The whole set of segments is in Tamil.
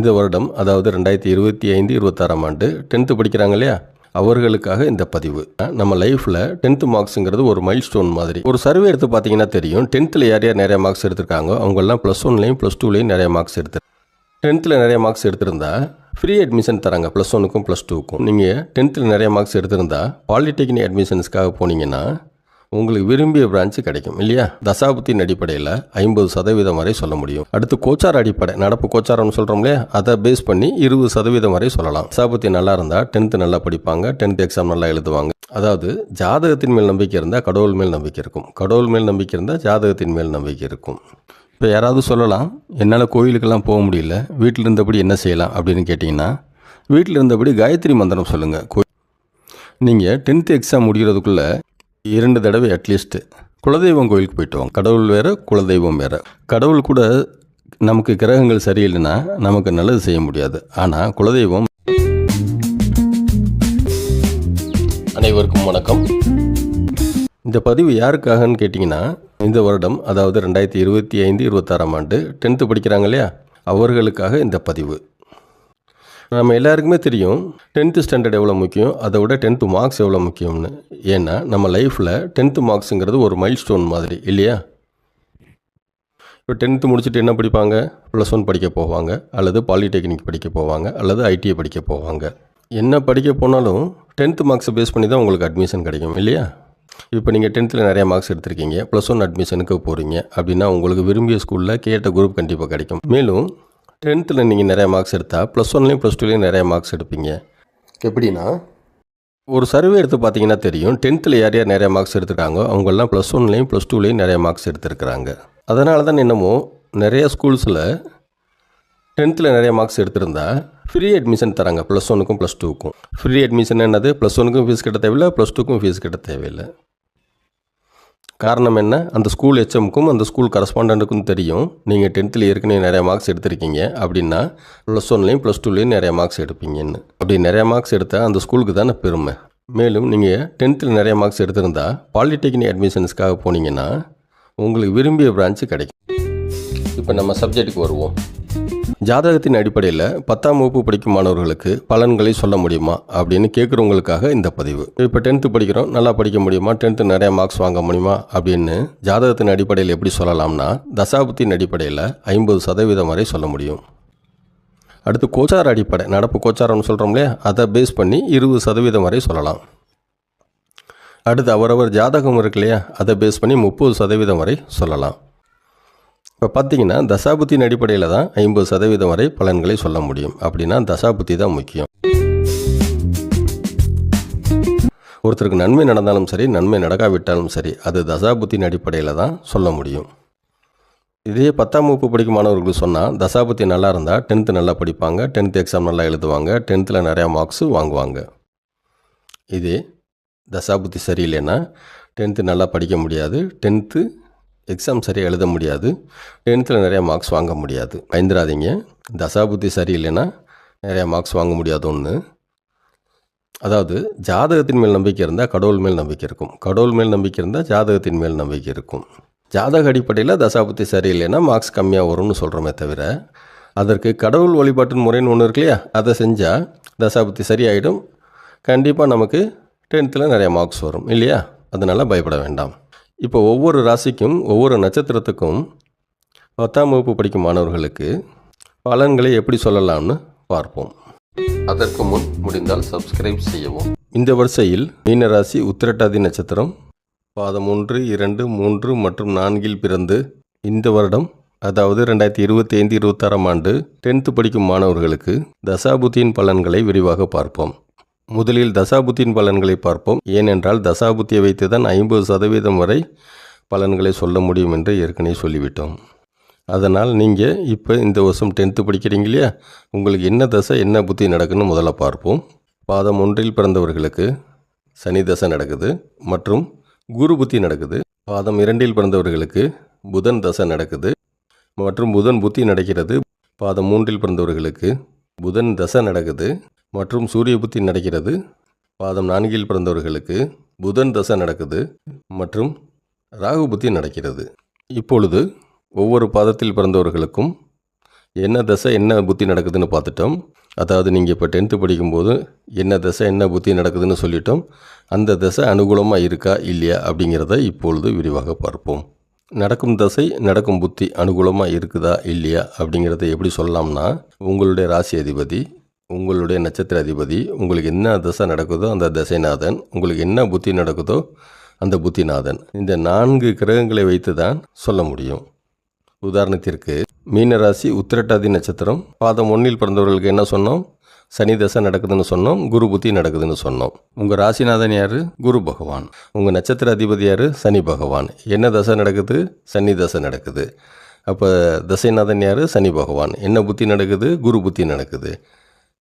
இந்த வருடம் அதாவது ரெண்டாயிரத்தி இருபத்தி ஐந்து இருபத்தாறாம் ஆண்டு டென்த்து படிக்கிறாங்க இல்லையா? அவர்களுக்காக இந்த பதிவு. நம்ம லைஃப்பில் டென்த்து மார்க்ஸுங்கிறது ஒரு மைல் ஸ்டோன் மாதிரி. ஒரு சர்வே எடுத்து பார்த்தீங்கன்னா தெரியும். டென்த்தில் யார் யார் நிறைய மார்க்ஸ் எடுத்திருக்காங்க அவங்கெல்லாம் ப்ளஸ் ஒன்லேயும் ப்ளஸ் டூலேயும் நிறைய மார்க்ஸ் எடுத்து டென்த்தில் நிறைய மார்க்ஸ் எடுத்திருந்தா ஃப்ரீ அட்மிஷன் தராங்க. ப்ளஸ் ஒனுக்கும் ப்ளஸ் டூக்கும் நீங்கள் டென்த்தில் நிறைய மார்க்ஸ் எடுத்திருந்தா பாலிடெக்னிக் அட்மிஷன்ஸ்க்காக போனீங்கன்னா உங்களுக்கு விரும்பிய பிரான்ச்சு கிடைக்கும் இல்லையா? தசாபுத்தின் அடிப்படையில் ஐம்பது சதவீதம் வரை சொல்ல முடியும். அடுத்து கோச்சார் அடிப்படை நடப்பு கோச்சாரம்னு சொல்கிறோம் இல்லையா? அதை பேஸ் பண்ணி இருபது சதவீதம் வரை சொல்லலாம். தசாபுத்தி நல்லா இருந்தால் டென்த்து நல்லா படிப்பாங்க டென்த் எக்ஸாம் நல்லா எழுதுவாங்க. அதாவது ஜாதகத்தின் மேல் நம்பிக்கை இருந்தால் கடவுள் மேல் நம்பிக்கை இருக்கும். கடவுள் மேல் நம்பிக்கை இருந்தால் ஜாதகத்தின் மேல் நம்பிக்கை இருக்கும். இப்போ யாராவது சொல்லலாம் என்னால் கோயிலுக்கெல்லாம் போக முடியல வீட்டில் இருந்தபடி என்ன செய்யலாம்? அப்படின்னு கேட்டிங்கன்னா வீட்டில் இருந்தபடி காயத்ரி மந்திரம் சொல்லுங்கள் கோ நீங்கள் டென்த்து எக்ஸாம் முடிகிறதுக்குள்ளே இரண்டு தடவை அட்லீஸ்ட்டு குலதெய்வம் கோயிலுக்கு போயிட்டு வாங்க. கடவுள் வேறு குலதெய்வம் வேறு. கடவுள் கூட நமக்கு கிரகங்கள் சரியில்லைன்னா நமக்கு நல்லது செய்ய முடியாது. ஆனால் குலதெய்வம் அனைவருக்கும் வணக்கம். இந்த பதிவு யாருக்காகன்னு கேட்டிங்கன்னா இந்த வருடம் அதாவது ரெண்டாயிரத்தி இருபத்தி ஐந்து இருபத்தாறாம் ஆண்டு டென்த்து படிக்கிறாங்க இல்லையா? அவர்களுக்காக இந்த பதிவு. நம்ம எல்லாருக்குமே தெரியும் டென்த்து ஸ்டாண்டர்ட் எவ்வளோ முக்கியம் அதை விட டென்த்து மார்க்ஸ் எவ்வளோ முக்கியம்னு. ஏன்னா நம்ம லைஃப்பில் டென்த்து மார்க்ஸுங்கிறது ஒரு மைல் ஸ்டோன் மாதிரி இல்லையா? இப்போ டென்த்து முடிச்சுட்டு என்ன படிப்பாங்க? ப்ளஸ் ஒன் படிக்க போவாங்க அல்லது பாலிடெக்னிக் படிக்க போவாங்க அல்லது ஐடிஐ படிக்க போவாங்க. என்ன படிக்க போனாலும் டென்த்து மார்க்ஸை பேஸ் பண்ணி தான் உங்களுக்கு அட்மிஷன் கிடைக்கும் இல்லையா? இப்போ நீங்கள் டென்த்தில் நிறைய மார்க்ஸ் எடுத்திருக்கீங்க ப்ளஸ் ஒன் அட்மிஷனுக்கு போகிறீங்க அப்படின்னா உங்களுக்கு விரும்பிய ஸ்கூலில் கேட்ட குரூப் கண்டிப்பாக கிடைக்கும். மேலும் டென்த்தில் நீங்கள் நிறைய மார்க்ஸ் எடுத்தால் ப்ளஸ் ஒன்லேயும் ப்ளஸ் டூலேயும் நிறைய மார்க்ஸ் எடுப்பீங்க. எப்படின்னா? ஒரு சர்வே எடுத்து பார்த்தீங்கன்னா தெரியும் டென்த்தில் யார் யார் நிறைய மார்க்ஸ் எடுத்திருக்காங்க அவங்கெல்லாம் ப்ளஸ் ஒன்லேயும் ப்ளஸ் டூலேயும் நிறைய மார்க்ஸ் எடுத்திருக்கிறாங்க. அதனால தான் என்னமோ நிறைய ஸ்கூல்ஸில் டென்த்தில் நிறைய மார்க்ஸ் எடுத்திருந்தா ஃப்ரீ அட்மிஷன் தராங்க ப்ளஸ் ஒனுக்கும் ப்ளஸ் டூக்கும் ஃப்ரீ அட்மிஷன் என்னது? ப்ளஸ் ஒனுக்கும் ஃபீஸ் கட்ட தேவையில்லை ப்ளஸ் டூக்கும் ஃபீஸ் கட்ட தேவையில்லை. காரணம் என்ன? அந்த ஸ்கூல் ஹெச்எம்க்கும் அந்த ஸ்கூல் கரஸ்பாண்டண்ட்டுக்கும் தெரியும். நீங்கள் டென்த்தில் ஏற்கனவே நிறைய மார்க்ஸ் எடுத்திருக்கீங்க. அப்படின்னா ப்ளஸ் ஒன்லேயும் ப்ளஸ் டூலேயும் நிறைய மார்க்ஸ் எடுப்பீங்கன்னு. அப்படி நிறைய மார்க்ஸ் எடுத்தால் அந்த ஸ்கூலுக்கு தானே பெருமை. மேலும் நீங்கள் டென்த்தில் நிறைய மார்க்ஸ் எடுத்திருந்தா பாலிடெக்னிக் அட்மிஷன்ஸ்க்காக போனீங்கன்னா உங்களுக்கு விரும்பிய பிரான்ச்சு கிடைக்கும். இப்போ நம்ம சப்ஜெக்ட்டுக்கு வருவோம். ஜாதகத்தின் அடிப்படையில் பத்தாம் வகுப்பு படிக்கும் மாணவர்களுக்கு பலன்களை சொல்ல முடியுமா அப்படின்னு கேட்குறவங்களுக்காக இந்த பதிவு. இப்போ டென்த்து படிக்கிறோம் நல்லா படிக்க முடியுமா? டென்த்து நிறையா மார்க்ஸ் வாங்க முடியுமா? அப்படின்னு ஜாதகத்தின் அடிப்படையில் எப்படி சொல்லலாம்னா தசாபத்தின் அடிப்படையில் ஐம்பது சதவீதம் வரை சொல்ல முடியும். அடுத்து கோச்சார அடிப்படை நடப்பு கோச்சாரம்னு சொல்கிறோம் இல்லையா? அதை பேஸ் பண்ணி இருபது சதவீதம் வரை சொல்லலாம். அடுத்து அவரவர் ஜாதகம் இருக்கு இல்லையா? அதை பேஸ் பண்ணி முப்பது சதவீதம் வரை சொல்லலாம். இப்போ பார்த்தீங்கன்னா தசாபுத்தியின் அடிப்படையில் தான் ஐம்பது சதவீதம் வரை பலன்களை சொல்ல முடியும். அப்படின்னா தசாபுத்தி தான் முக்கியம். ஒருத்தருக்கு நன்மை நடந்தாலும் சரி நன்மை நடக்காவிட்டாலும் சரி அது தசாபுத்தின் அடிப்படையில் தான் சொல்ல முடியும். இதே பத்தாம் வகுப்பு படிக்கும் மாணவர்களுக்கு சொன்னால் தசாபுத்தி நல்லா இருந்தால் டென்த்து நல்லா படிப்பாங்க டென்த் எக்ஸாம் நல்லா எழுதுவாங்க டென்த்தில் நிறையா மார்க்ஸு வாங்குவாங்க. இதே தசாபுத்தி சரியில்லைன்னா டென்த்து நல்லா படிக்க முடியாது டென்த்து எக்ஸாம் சரியாக எழுத முடியாது. டென்த்தில் நிறையா மார்க்ஸ் வாங்க முடியாது. பயந்துடாதீங்க தசாபுத்தி சரியில்லைன்னா நிறையா மார்க்ஸ் வாங்க முடியாது ஒன்று அதாவது ஜாதகத்தின் மேல் நம்பிக்கை இருந்தால் கடவுள் மேல் நம்பிக்கை இருக்கும். கடவுள் மேல் நம்பிக்கை இருந்தால் ஜாதகத்தின் மேல் நம்பிக்கை இருக்கும். ஜாதக அடிப்படையில் தசாபுத்தி சரியில்லைன்னா மார்க்ஸ் கம்மியாக வரும்னு சொல்கிறோமே தவிர அதற்கு கடவுள் வழிபாட்டின் முறைன்னு ஒன்று இருக்கு இல்லையா? அதை செஞ்சால் தசாபுத்தி சரியாயிடும். கண்டிப்பாக நமக்கு டென்த்தில் நிறையா மார்க்ஸ் வரும் இல்லையா? அதனால் பயப்பட வேண்டாம். இப்போ ஒவ்வொரு ராசிக்கும் ஒவ்வொரு நட்சத்திரத்துக்கும் பத்தாம் வகுப்பு படிக்கும் மாணவர்களுக்கு பலன்களை எப்படி சொல்லலாம்னு பார்ப்போம். அதற்கு முன் முடிந்தால் சப்ஸ்கிரைப் செய்யவும். இந்த வரிசையில் மீனராசி உத்திரட்டாதி நட்சத்திரம் பாதம் ஒன்று இரண்டு மூன்று மற்றும் நான்கில் பிறந்து இந்த வருடம் அதாவது ரெண்டாயிரத்தி இருபத்தி ஐந்து இருபத்தாறாம் ஆண்டு டென்த்து படிக்கும் மாணவர்களுக்கு தசாபுத்தியின் பலன்களை விரிவாக பார்ப்போம். முதலில் தசாபுத்தியின் பலன்களை பார்ப்போம். ஏனென்றால் தசாபுத்தியை வைத்து தான் ஐம்பது சதவீதம் வரை பலன்களை சொல்ல முடியும் என்று ஏற்கனவே சொல்லிவிட்டோம். அதனால் நீங்கள் இப்போ இந்த வருஷம் டென்த்து படிக்கிறீங்க இல்லையா? உங்களுக்கு என்ன தசை என்ன புத்தி நடக்குன்னு முதல்ல பார்ப்போம். பாதம் ஒன்றில் பிறந்தவர்களுக்கு சனி தசை நடக்குது. மற்றும் குரு புத்தி நடக்குது. பாதம் இரண்டில் பிறந்தவர்களுக்கு புதன் தசை நடக்குது. மற்றும் புதன் புத்தி நடக்கிறது. பாதம் மூன்றில் பிறந்தவர்களுக்கு புதன் தசை நடக்குது. மற்றும் சூரிய புத்தி நடக்கிறது. பாதம் நான்கில் பிறந்தவர்களுக்கு புதன் தசை நடக்குது மற்றும் ராகு புத்தி நடக்கிறது. இப்பொழுது ஒவ்வொரு பாதத்தில் பிறந்தவர்களுக்கும் என்ன தசை என்ன புத்தி நடக்குதுன்னு பார்த்துட்டோம். அதாவது நீங்கள் இப்போ டென்த்து படிக்கும்போது என்ன தசை என்ன புத்தி நடக்குதுன்னு சொல்லிட்டோம். அந்த தசை அனுகூலமாக இருக்கா இல்லையா அப்படிங்கிறத இப்பொழுது விரிவாக பார்ப்போம். நடக்கும் தசை நடக்கும் புத்தி அனுகூலமாக இருக்குதா இல்லையா அப்படிங்கிறத எப்படி சொல்லலாம்னா உங்களுடைய ராசி அதிபதி உங்களுடைய நட்சத்திர அதிபதி உங்களுக்கு என்ன தசை நடக்குதோ அந்த தசைநாதன் உங்களுக்கு என்ன புத்தி நடக்குதோ அந்த புத்திநாதன். இந்த நான்கு கிரகங்களை வைத்து தான் சொல்ல முடியும். உதாரணத்திற்கு மீனராசி உத்திரட்டாதி நட்சத்திரம் பாதம் ஒன்றில் பிறந்தவர்களுக்கு என்ன சொன்னோம்? சனி தசை நடக்குதுன்னு சொன்னோம் குரு புத்தி நடக்குதுன்னு சொன்னோம். உங்கள் ராசிநாதன் யார்? குரு பகவான். உங்கள் நட்சத்திர அதிபதி யார்? சனி பகவான். என்ன தசை நடக்குது? சனி தசை நடக்குது. அப்போ தசைநாதன் யார்? சனி பகவான். என்ன புத்தி நடக்குது? குரு புத்தி நடக்குது.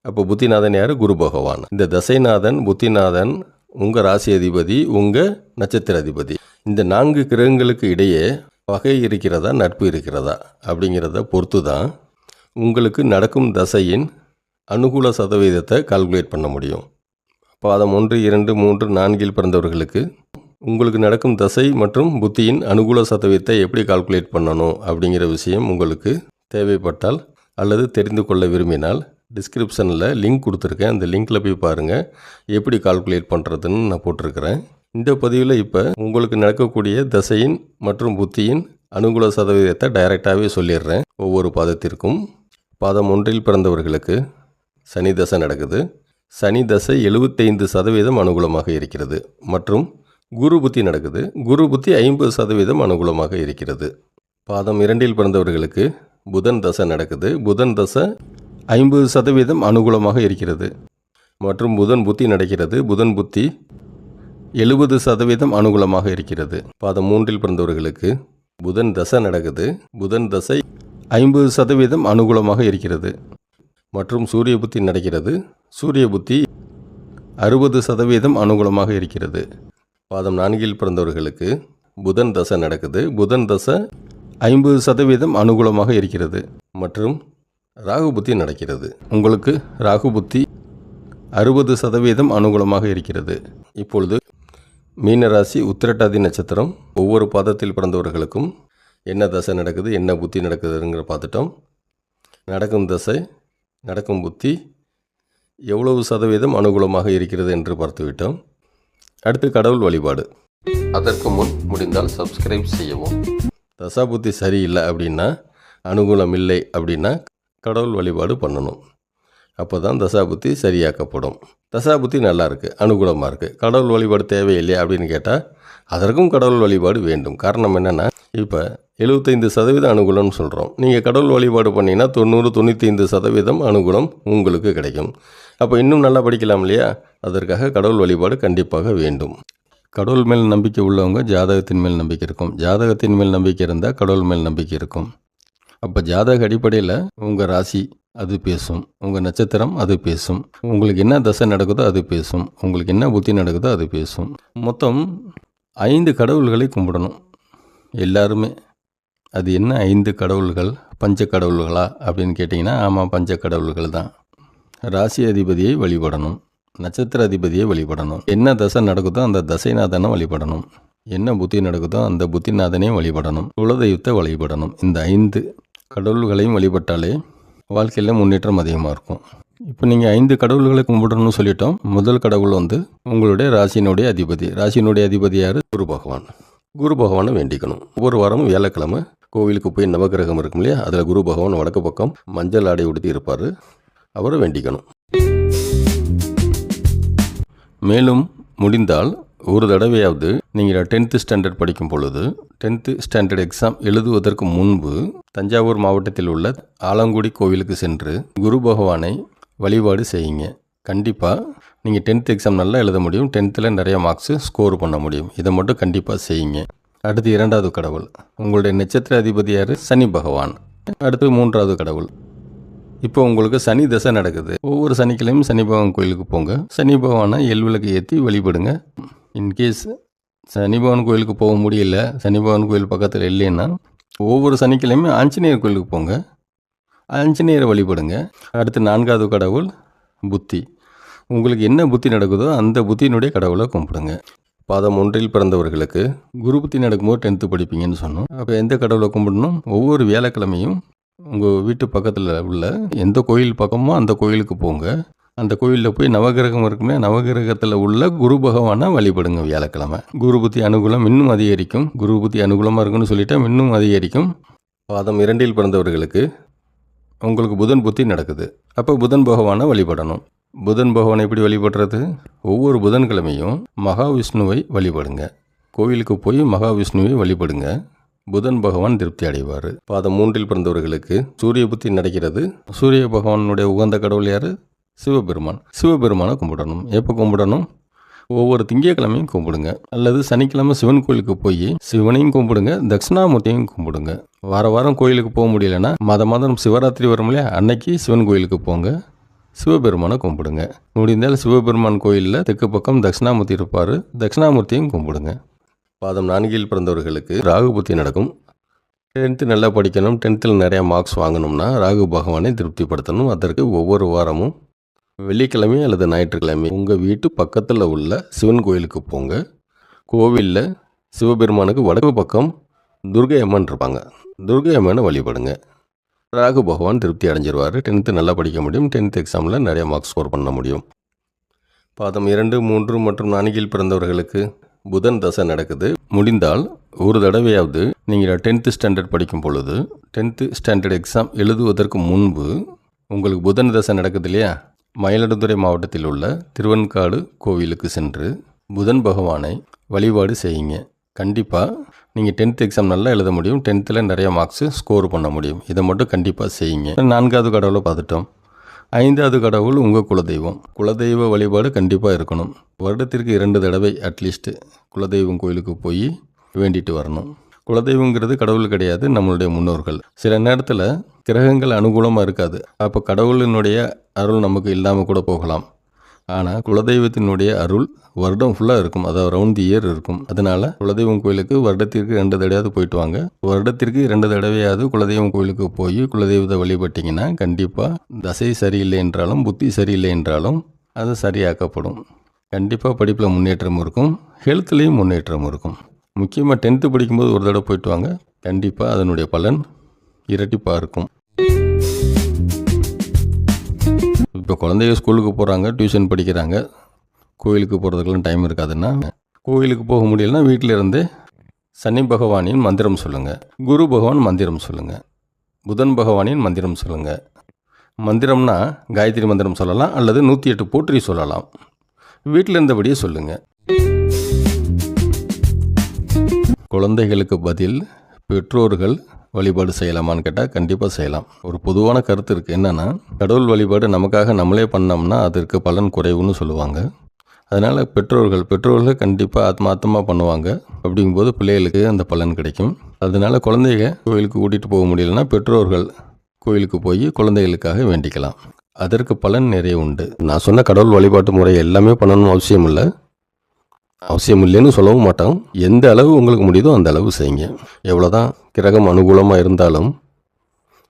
அப்போ புத்திநாதன் யார்? குரு பகவான். இந்த தசைநாதன் புத்திநாதன் உங்கள் ராசி அதிபதி உங்கள் நட்சத்திர அதிபதி. இந்த நான்கு கிரகங்களுக்கு இடையே பகை இருக்கிறதா நட்பு இருக்கிறதா அப்படிங்கிறத பொறுத்து தான் உங்களுக்கு நடக்கும் தசையின் அனுகூல சதவீதத்தை கால்குலேட் பண்ண முடியும். பாதம் ஒன்று இரண்டு மூன்று நான்கில் பிறந்தவர்களுக்கு உங்களுக்கு நடக்கும் தசை மற்றும் புத்தியின் அனுகூல சதவீதத்தை எப்படி கால்குலேட் பண்ணணும் அப்படிங்கிற விஷயம் உங்களுக்கு தேவைப்பட்டால் அல்லது தெரிந்து கொள்ள விரும்பினால் டிஸ்கிரிப்ஷனில் லிங்க் கொடுத்துருக்கேன். அந்த லிங்க்கில் போய் பாருங்கள் எப்படி கால்குலேட் பண்ணுறதுன்னு நான் போட்டிருக்கிறேன். இந்த பதிவில் இப்போ உங்களுக்கு நடக்கக்கூடிய தசையின் மற்றும் புத்தியின் அனுகூல சதவீதத்தை டைரெக்டாகவே சொல்லிடுறேன். ஒவ்வொரு பாதத்திற்கும். பாதம் ஒன்றில் பிறந்தவர்களுக்கு சனி தசை நடக்குது. சனி தசை எழுபத்தைந்து சதவீதம் அனுகூலமாக இருக்கிறது. மற்றும் குரு புத்தி நடக்குது. குரு புத்தி ஐம்பது சதவீதம் அனுகூலமாக இருக்கிறது. பாதம் இரண்டில் பிறந்தவர்களுக்கு புதன் தசை நடக்குது. புதன் தசை ஐம்பது சதவீதம் அனுகூலமாக இருக்கிறது. மற்றும் புதன் புத்தி நடக்கிறது. புதன் புத்தி எழுபது சதவீதம் அனுகூலமாக இருக்கிறது. பாதம் மூன்றில் பிறந்தவர்களுக்கு புதன் தசை நடக்குது. புதன் தசை ஐம்பது சதவீதம் அனுகூலமாக இருக்கிறது. மற்றும் சூரிய புத்தி நடக்கிறது. சூரிய புத்தி அறுபது சதவீதம் அனுகூலமாக இருக்கிறது. பாதம் நான்கில் பிறந்தவர்களுக்கு புதன் தசை நடக்குது. புதன் தசை ஐம்பது சதவீதம் அனுகூலமாக இருக்கிறது. மற்றும் ராகு புத்தி நடக்கிறது. உங்களுக்கு ராகு புத்தி அறுபது சதவீதம் அனுகூலமாக இருக்கிறது. இப்பொழுது மீனராசி உத்திரட்டாதி நட்சத்திரம் ஒவ்வொரு பாதத்தில் பிறந்தவர்களுக்கும் என்ன தசை நடக்குது என்ன புத்தி நடக்குதுங்கிற பார்த்துட்டோம். நடக்கும் தசை நடக்கும் புத்தி எவ்வளவு சதவீதம் அனுகூலமாக இருக்கிறது என்று பார்த்துவிட்டோம். அடுத்து கடவுள் வழிபாடு. அதற்கு முன் முடிந்தால் சப்ஸ்கிரைப் செய்யவும். தசா புத்தி சரியில்லை அப்படின்னா அனுகூலம் இல்லை அப்படின்னா கடவுள் வழிபாடு பண்ணணும். அப்போ தான் தசாபுத்தி சரியாக்கப்படும். தசாபுத்தி நல்லா இருக்குது அனுகூலமாக இருக்குது கடவுள் வழிபாடு தேவையில்லையா அப்படின்னு கேட்டால் அதற்கும் கடவுள் வழிபாடு வேண்டும். காரணம் என்னென்னா இப்போ எழுபத்தைந்து சதவீதம் அனுகூலம்னு சொல்கிறோம் நீங்கள் கடவுள் வழிபாடு பண்ணிங்கன்னா தொண்ணூறு தொண்ணூத்தைந்து சதவீதம் அனுகூலம் உங்களுக்கு கிடைக்கும். அப்போ இன்னும் நல்லா படிக்கலாம் இல்லையா? அதற்காக கடவுள் வழிபாடு கண்டிப்பாக வேண்டும். கடவுள் மேல் நம்பிக்கை உள்ளவங்க ஜாதகத்தின் மேல் நம்பிக்கை இருக்கும். ஜாதகத்தின் மேல் நம்பிக்கை இருந்தால் கடவுள் மேல் நம்பிக்கை இருக்கும். அப்போ ஜாதக அடிப்படையில் உங்கள் ராசி அது பேசும் உங்கள் நட்சத்திரம் அது பேசும் உங்களுக்கு என்ன தசை நடக்குதோ அது பேசும் உங்களுக்கு என்ன புத்தி நடக்குதோ அது பேசும். மொத்தம் ஐந்து கடவுள்களை கும்பிடணும். எல்லாருமே. அது என்ன ஐந்து கடவுள்கள் பஞ்ச கடவுள்களா அப்படின்னு கேட்டிங்கன்னா ஆமாம் பஞ்ச கடவுள்கள் தான். ராசி அதிபதியை வழிபடணும். நட்சத்திர அதிபதியை வழிபடணும். என்ன தசை நடக்குதோ அந்த தசைநாதனை வழிபடணும். என்ன புத்தி நடக்குதோ அந்த புத்திநாதனையும் வழிபடணும். குலதெய்வத்தை வழிபடணும். இந்த ஐந்து கடவுள்களையும் வழிபட்டாலே வாழ்க்கையில் முன்னேற்றம் அதிகமாக இருக்கும். இப்போ நீங்கள் ஐந்து கடவுள்களை கும்பிடணும்னு சொல்லிட்டோம். முதல் கடவுள் வந்து உங்களுடைய ராசியினுடைய அதிபதி. ராசியினுடைய அதிபதி யார்? குரு பகவான். குரு பகவானை வேண்டிக்கணும். ஒவ்வொரு வாரமும் வியாழக்கிழமை கோவிலுக்கு போய் நவகிரகம் இருக்கும் இல்லையா? அதில் குரு பகவான் வடக்கு பக்கம் மஞ்சள் ஆடை உடுத்தி இருப்பார். அவரை வேண்டிக்கணும். மேலும் முடிந்தால் ஒரு தடவையாவது நீங்கள் டென்த்து ஸ்டாண்டர்ட் படிக்கும் பொழுது டென்த்து ஸ்டாண்டர்ட் எக்ஸாம் எழுதுவதற்கு முன்பு தஞ்சாவூர் மாவட்டத்தில் உள்ள ஆலங்குடி கோவிலுக்கு சென்று குரு பகவானை வழிபாடு செய்யுங்க. கண்டிப்பாக நீங்கள் டென்த் எக்ஸாம் நல்லா எழுத முடியும். டென்த்தில் நிறைய மார்க்ஸு ஸ்கோர் பண்ண முடியும். இதை மட்டும் கண்டிப்பாக செய்யுங்க. அடுத்து இரண்டாவது கடவுள். உங்களுடைய நட்சத்திர அதிபதி யார்? சனி பகவான். அடுத்து மூன்றாவது கடவுள். இப்போ உங்களுக்கு சனி தசை நடக்குது. ஒவ்வொரு சனிக்கிழமையும் சனி பகவான் கோயிலுக்கு போங்க. சனி பகவானை எல்விளக்கு ஏற்றி வழிபடுங்க. இன்கேஸ் சனிபவன் கோயிலுக்கு போக முடியல சனிபவன் கோயில் பக்கத்தில் இல்லைன்னா ஒவ்வொரு சனிக்கிழமையும் ஆஞ்சநேயர் கோயிலுக்கு போங்க. ஆஞ்சநேயரை வழிபடுங்க. அடுத்து நான்காவது கடவுள் புத்தி. உங்களுக்கு என்ன புத்தி நடக்குதோ அந்த புத்தியினுடைய கடவுளை கும்பிடுங்க. பாதம் ஒன்றில் பிறந்தவர்களுக்கு குரு புத்தி நடக்கும்போது டென்த்து படிப்பீங்கன்னு சொன்னோம். அப்போ எந்த கடவுளை கும்பிடணும்? ஒவ்வொரு வியாழக்கிழமையும் உங்கள் வீட்டு பக்கத்தில் உள்ள எந்த கோயில் பக்கமோ அந்த கோயிலுக்கு போங்க. அந்த கோயிலில் போய் நவகிரகம் இருக்குமே நவகிரகத்தில் உள்ள குரு பகவானை வழிபடுங்க வியாழக்கிழமை. குரு புத்தி அனுகூலம் இன்னும் அதிகரிக்கும். குரு புத்தி அனுகூலமாக இருக்குன்னு சொல்லிட்டா இன்னும் அதிகரிக்கும். பாதம் இரண்டில் பிறந்தவர்களுக்கு உங்களுக்கு புதன் புத்தி நடக்குது. அப்போ புதன் பகவானை வழிபடணும். புதன் பகவானை எப்படி வழிபடுறது? ஒவ்வொரு புதன்கிழமையும் மகாவிஷ்ணுவை வழிபடுங்க. கோவிலுக்கு போய் மகாவிஷ்ணுவை வழிபடுங்க. புதன் பகவான் திருப்தி அடைவார். பாதம் மூன்றில் பிறந்தவர்களுக்கு சூரிய புத்தி நடக்கிறது. சூரிய பகவானுடைய உகந்த கடவுள் யார்? சிவபெருமான் சிவபெருமானை கும்பிடணும். எப்போ கும்பிடணும்? ஒவ்வொரு திங்கட்கிழமையும் கும்பிடுங்க. அல்லது சனிக்கிழமை சிவன் கோயிலுக்கு போய் சிவனையும் கும்பிடுங்க தட்சிணாமூர்த்தியும் கும்பிடுங்க. வார வாரம் கோயிலுக்கு போக முடியலன்னா மத மாதம் சிவராத்திரி வரும் இல்லையா? அன்னைக்கு சிவன் கோயிலுக்கு போங்க. சிவபெருமானை கும்பிடுங்க. முடிந்தால் சிவபெருமான் கோயிலில் தெற்கு பக்கம் தட்சிணாமூர்த்தி இருப்பார். தட்சிணாமூர்த்தியும் கும்பிடுங்க. பாதம் நான்கில் பிறந்தவர்களுக்கு ராகுபுத்தி நடக்கும். டென்த்து நல்லா படிக்கணும். டென்த்தில் நிறையா மார்க்ஸ் வாங்கணும்னா ராகு பகவானை திருப்திப்படுத்தணும். அதற்கு ஒவ்வொரு வாரமும் வெள்ளிக்கிழமை அல்லது ஞாயிற்றுக்கிழமை உங்கள் வீட்டு பக்கத்தில் உள்ள சிவன் கோயிலுக்கு போங்க. கோவிலில் சிவபெருமானுக்கு வடக்கு பக்கம் துர்கை அம்மன் இருப்பாங்க. துர்கை அம்மனை வழிபடுங்க. ராகு பகவான் திருப்தி அடைஞ்சிருவார். டென்த்து நல்லா படிக்க முடியும். டென்த் எக்ஸாமில் நிறைய மார்க்ஸ் ஸ்கோர் பண்ண முடியும். பாதம் இரண்டு மூன்று மற்றும் நான்கில் பிறந்தவர்களுக்கு புதன் தசை நடக்குது. முடிந்தால் ஒரு தடவையாவது நீங்கள் டென்த்து ஸ்டாண்டர்ட் படிக்கும் பொழுது டென்த்து ஸ்டாண்டர்ட் எக்ஸாம் எழுதுவதற்கு முன்பு உங்களுக்கு புதன் தசை நடக்குது இல்லையா? மயிலாடுதுறை மாவட்டத்தில் உள்ள திருவன்காடு கோவிலுக்கு சென்று புதன் பகவானை வழிபாடு செய்யுங்க. கண்டிப்பாக நீங்கள் டென்த் எக்ஸாம் நல்லா எழுத முடியும். டென்த்தில் நிறைய மார்க்ஸு ஸ்கோர் பண்ண முடியும். இதை மட்டும் கண்டிப்பாக செய்யுங்க. நான்காவது கடவுளை பார்த்துட்டோம். ஐந்தாவது கடவுள் உங்கள் குலதெய்வம். குலதெய்வ வழிபாடு கண்டிப்பாக இருக்கணும். வருடத்திற்கு இரண்டு தடவை அட்லீஸ்ட்டு குலதெய்வம் கோயிலுக்கு போய் வேண்டிட்டு வரணும். குலதெய்வங்கிறது கடவுள் கிடையாது நம்மளுடைய முன்னோர்கள். சில நேரத்தில் கிரகங்கள் அனுகூலமாக இருக்காது. அப்போ கடவுளினுடைய அருள் நமக்கு இல்லாமல் கூட போகலாம். ஆனால் குலதெய்வத்தினுடைய அருள் வருடம் ஃபுல்லாக இருக்கும். அதாவது ரவுண்ட் தி இயர் இருக்கும். அதனால் குலதெய்வம் கோயிலுக்கு வருடத்திற்கு ரெண்டு தடவையாவது போயிட்டு வாங்க. வருடத்திற்கு ரெண்டு தடவையாவது குலதெய்வம் கோயிலுக்கு போய் குலதெய்வத்தை வழிபட்டிங்கன்னா கண்டிப்பாக தசை சரியில்லை என்றாலும் புத்தி சரியில்லை என்றாலும் அது சரியாக்கப்படும். கண்டிப்பாக படிப்பில் முன்னேற்றம் இருக்கும். ஹெல்த்லேயும் முன்னேற்றம் இருக்கும். முக்கியமாக டென்த்து படிக்கும்போது ஒரு தடவை போயிட்டு வாங்க. கண்டிப்பாக அதனுடைய பலன் இரட்டிப்பாக இருக்கும். இப்போ குழந்தைங்க ஸ்கூலுக்கு போகிறாங்க டியூஷன் படிக்கிறாங்க. கோயிலுக்கு போகிறதுக்கெல்லாம் டைம் இருக்காதுன்னா கோயிலுக்கு போக முடியலன்னா வீட்டில் இருந்து சனி பகவானின் மந்திரம் சொல்லுங்கள் குரு பகவான் மந்திரம் சொல்லுங்கள் புதன் பகவானின் மந்திரம் சொல்லுங்கள் மந்திரம்னா காயத்ரி மந்திரம் சொல்லலாம் அல்லது நூற்றி எட்டு போற்றி சொல்லலாம். வீட்டில் இருந்தபடியே சொல்லுங்கள் குழந்தைகளுக்கு பதில் பெற்றோர்கள் வழிபாடு செய்யலாமான்னு கேட்டால் கண்டிப்பாக செய்யலாம். ஒரு பொதுவான கருத்து இருக்குது என்னென்னா கடவுள் வழிபாடு நமக்காக நம்மளே பண்ணோம்னா அதற்கு பலன் குறைவுன்னு சொல்லுவாங்க. அதனால் பெற்றோர்கள் பெற்றோர்கள் கண்டிப்பாக ஆத்மாத்தமாக பண்ணுவாங்க. அப்படிங்கும்போது பிள்ளைகளுக்கு அந்த பலன் கிடைக்கும். அதனால் குழந்தைங்க கோயிலுக்கு கூட்டிகிட்டு போக முடியலன்னா பெற்றோர்கள் கோயிலுக்கு போய் குழந்தைகளுக்காக வேண்டிக்கலாம். அதற்கு பலன் நிறைய உண்டு. நான் சொன்ன கடவுள் வழிபாட்டு முறை எல்லாமே பண்ணணும்னு அவசியம் இல்லை அவசியம் இல்லைன்னு சொல்லவும் மாட்டோம். எந்த அளவு உங்களுக்கு முடியுதோ அந்த அளவு செய்யுங்க. எவ்வளோ தான் கிரகம் அனுகூலமாக இருந்தாலும்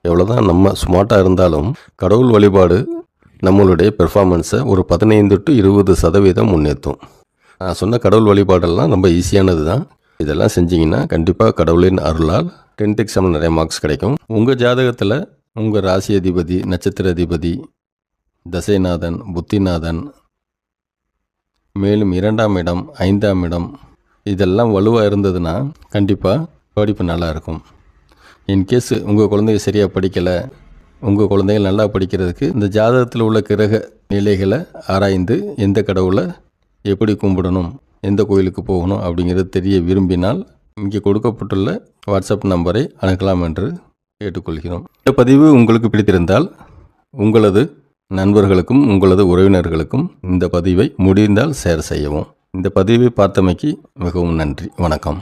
எவ்வளோ தான் நம்ம ஸ்மார்ட்டாக இருந்தாலும் கடவுள் வழிபாடு நம்மளுடைய பெர்ஃபார்மன்ஸை ஒரு பதினைந்து டு இருபது சதவீதம் முன்னேற்றும். நான் சொன்ன கடவுள் வழிபாடெல்லாம் ரொம்ப ஈஸியானது தான். இதெல்லாம் செஞ்சீங்கன்னா கண்டிப்பாக கடவுளின் அருளால் டென்த் எக்ஸாமில் நிறைய மார்க்ஸ் கிடைக்கும். உங்கள் ஜாதகத்தில் உங்கள் ராசி அதிபதி நட்சத்திர அதிபதி தசைநாதன் புத்திநாதன் மேலும் இரண்டாம் இடம் ஐந்தாம் இடம். இதெல்லாம் வலுவாக இருந்ததுன்னா கண்டிப்பாக படிப்பு நல்லாயிருக்கும் இன்கேஸ் உங்கள் குழந்தைங்க சரியாக படிக்கலை. உங்கள் குழந்தைகள் நல்லா படிக்கிறதுக்கு இந்த ஜாதகத்தில் உள்ள கிரக நிலைகளை ஆராய்ந்து எந்த கடவுளை எப்படி கும்பிடணும் எந்த கோயிலுக்கு போகணும் அப்படிங்கிறது தெரிய விரும்பினால் இங்கே கொடுக்கப்பட்டுள்ள வாட்ஸ்அப் நம்பரை அணுகலாம் என்று கேட்டுக்கொள்கிறோம். இந்த பதிவு உங்களுக்கு பிடித்திருந்தால் உங்களது நண்பர்களுக்கும் உங்களது உறவினர்களுக்கும் இந்த பதிவை முடிந்தால் ஷேர் செய்யவும். இந்த பதிவை பார்த்தமைக்கு மிகவும் நன்றி. வணக்கம்.